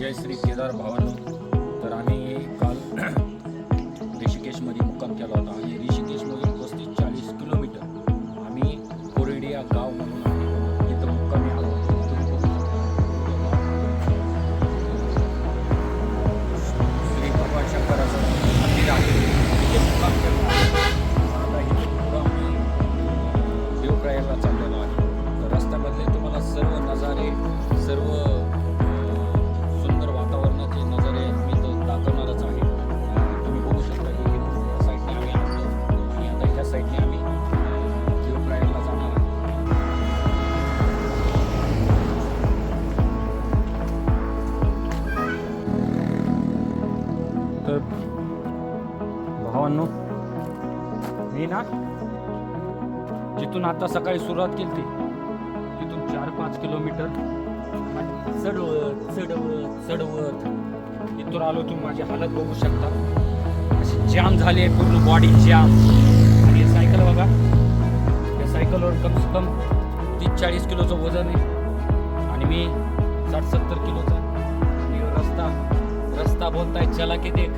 जय श्री केदार भावानो. तर भावांनो मी ना जिथून आता सकाळी सुरुवात केली ती तिथून चार पाच किलोमीटर. चढवत चढवत चढवत इथून आलो तुम्ही माझी हालत बघू शकता. अशी जाम झाली आहे पूर्ण बॉडी जाम आणि हे सायकल बघा. या सायकलवर कम से कम तीस चाळीस किलोचं वजन आहे. आणि मी साठ सत्तर किलोचा रस्ता रस्ता रस्ता बोलताय चला के देख.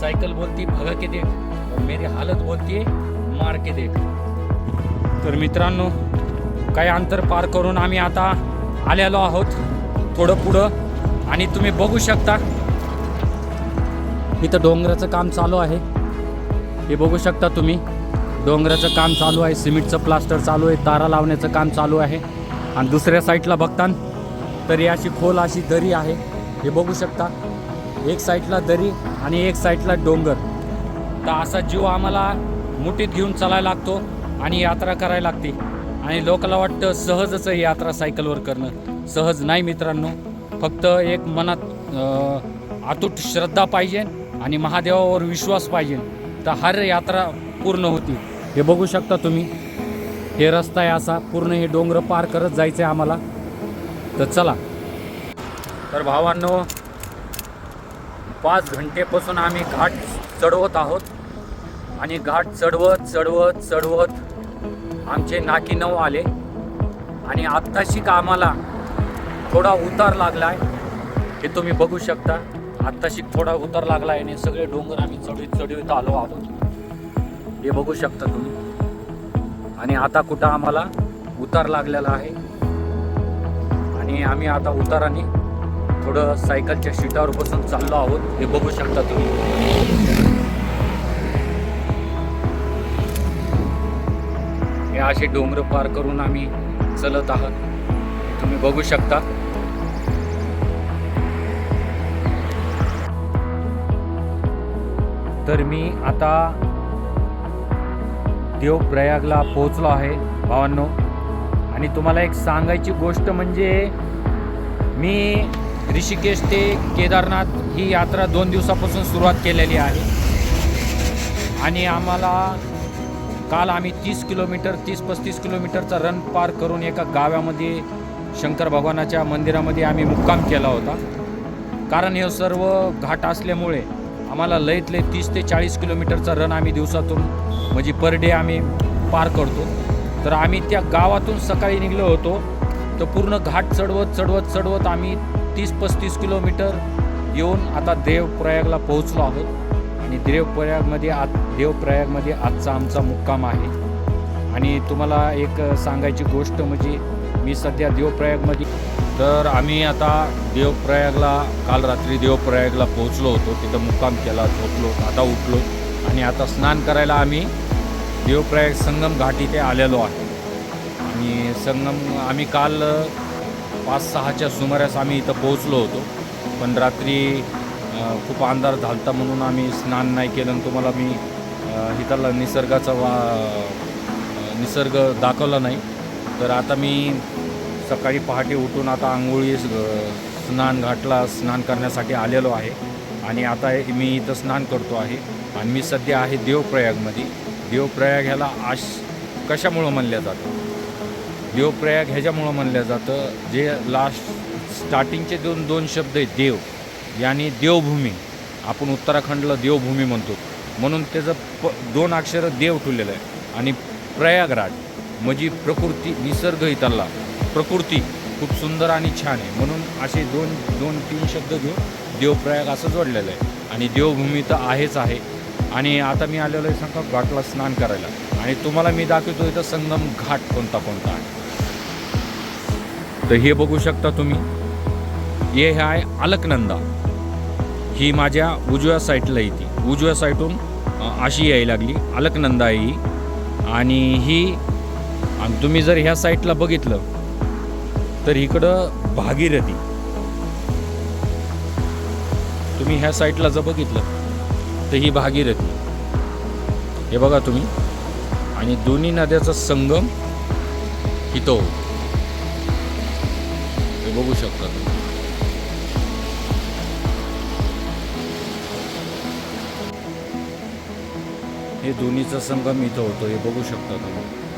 सायकल बोलती भगा के देख. और मेरी हालत बोलती है मार के देख. तर मित्रांनो काही अंतर पार करून आम्ही आता आलेलो आहोत थोडं पुढं. आणि तुम्ही बघू शकता इथं डोंगराचं काम चालू आहे. हे बघू शकता तुम्ही डोंगराचं काम चालू आहे सिमेंटचं प्लास्टर चालू आहे तारा लावण्याचं काम चालू आहे. आणि दुसऱ्या साईडला बघता तर ही अशी खोल अशी दरी आहे. हे बघू शकता. एक साईडला दरी आणि एक साईडला डोंगर. तर असा जीव आम्हाला मुठीत घेऊन चालायला लागतो आणि यात्रा करायला लागते. आणि लोकांना वाटतं सहजच आहे यात्रा सायकलवर करणं. सहज नाही मित्रांनो. फक्त एक मनात अतूट श्रद्धा पाहिजे आणि महादेवावर विश्वास पाहिजे. तर हर यात्रा पूर्ण होती. हे बघू शकता तुम्ही. हे रस्ता आहे असा. पूर्ण हे डोंगर पार करत जायचं आहे आम्हाला. तर चला. तर भावांनो पाच घंटेपासून आम्ही घाट चढवत आहोत. आणि घाट चढवत चढवत चढवत आमचे नाकी नऊ आले. आणि आत्ताशी का आम्हाला थोडा उतार लागला आहे हे तुम्ही बघू शकता. आत्ताशी थोडा उतार लागला आहे आणि सगळे डोंगर आम्ही चढवीत चढवीत आलो आहोत. हे बघू शकता तुम्ही. आणि आता कुठं आम्हाला उतार लागलेला आहे. आणि आम्ही आता उताराने थोडं सायकलच्या शीटावर बसून चाललो आहोत. हे बघू शकता तुम्ही. हे असे डोंगर पार करून आम्ही चलत आहात. तुम्ही बघू शकता. तर मी आता देवप्रयागला पोहोचलो आहे भावांनो. आणि तुम्हाला एक सांगायची गोष्ट म्हणजे मी ऋषिकेश ते केदारनाथ ही यात्रा दोन दिवसापासून सुरुवात केलेली आहे. आणि आम्हाला काल आम्ही तीस किलोमीटर तीस पस्तीस किलोमीटरचा रन पार करून एका गावामध्ये शंकर भगवानाच्या मंदिरामध्ये आम्ही मुक्काम केला होता. कारण हे सर्व घाट असल्यामुळे आम्हाला लईत लई तीस ते चाळीस किलोमीटरचा रन आम्ही दिवसातून म्हणजे पर डे आम्ही पार करतो. तर आम्ही त्या गावातून सकाळी निघलो होतो. तर पूर्ण घाट चढवत चढवत चढवत आम्ही तीस पस्तीस किलोमीटर येऊन आता देवप्रयागला पोहोचलो आहोत. आणि देवप्रयागमध्ये आज देवप्रयागमध्ये आजचा आमचा मुक्काम आहे. आणि तुम्हाला एक सांगायची गोष्ट म्हणजे मी सध्या देवप्रयागमध्ये तर आम्ही आता देवप्रयागला काल रात्री देवप्रयागला पोहोचलो होतो. तिथं मुक्काम केला झोपलो आता उठलो. आणि आता स्नान करायला आम्ही देवप्रयाग संगम घाट इथे आलेलो आहे आणि संगम आम्ही काल पाच सहाच्या सुमारास आम्ही इथं पोहोचलो होतो. पण रात्री खूप अंधार झालता म्हणून आम्ही स्नान नाही केलं आणि तुम्हाला मी इथला निसर्गाचा वा निसर्ग दाखवला नाही. तर आता मी सकाळी पहाटे उठून आता आंघोळी स्नान घाटला स्नान करण्यासाठी आलेलो आहे. आणि आता मी इथं स्नान करतो आहे. आणि मी सध्या आहे देवप्रयागमध्ये. देवप्रयाग ह्याला आश कशामुळं म्हणल्या जातं देवप्रयाग ह्याच्यामुळं म्हणलं जातं जे लास्ट स्टार्टिंगचे दोन दोन शब्द आहेत देव. याने देवभूमी. आपण उत्तराखंडला देवभूमी म्हणतो. म्हणून त्याचं प दोन अक्षरं देव ठेवलेलं आहे. आणि प्रयागराज म्हणजे प्रकृती निसर्ग इथला प्रकृती खूप सुंदर आणि छान आहे. म्हणून असे दोन दोन तीन शब्द घेऊन देवप्रयाग असं जोडलेलं आहे. आणि देवभूमी तर आहेच आहे. आणि आता मी आलेलो आहे सांगा घाटला स्नान करायला. आणि तुम्हाला मी दाखवतो इथं संगम घाट कोणता कोणता आहे? तर हे बघू शकता तुम्ही. हे आहे अलकनंदा. ही माझ्या उजव्या साईडला येते. उजव्या साईडून अशी यायला लागली. अलकनंदा आहे ही. आणि ही आणि तुम्ही जर ह्या साईडला बघितलं तर इकडं भागीरथी. तुम्ही ह्या साईडला जर बघितलं तर ही भागीरथी. हे बघा तुम्ही. आणि दोन्ही नद्याचा संगम इथं होतो. बघू शकता हे दोन्हीचा संगम इथं होतो हे बघू शकता तुम्ही.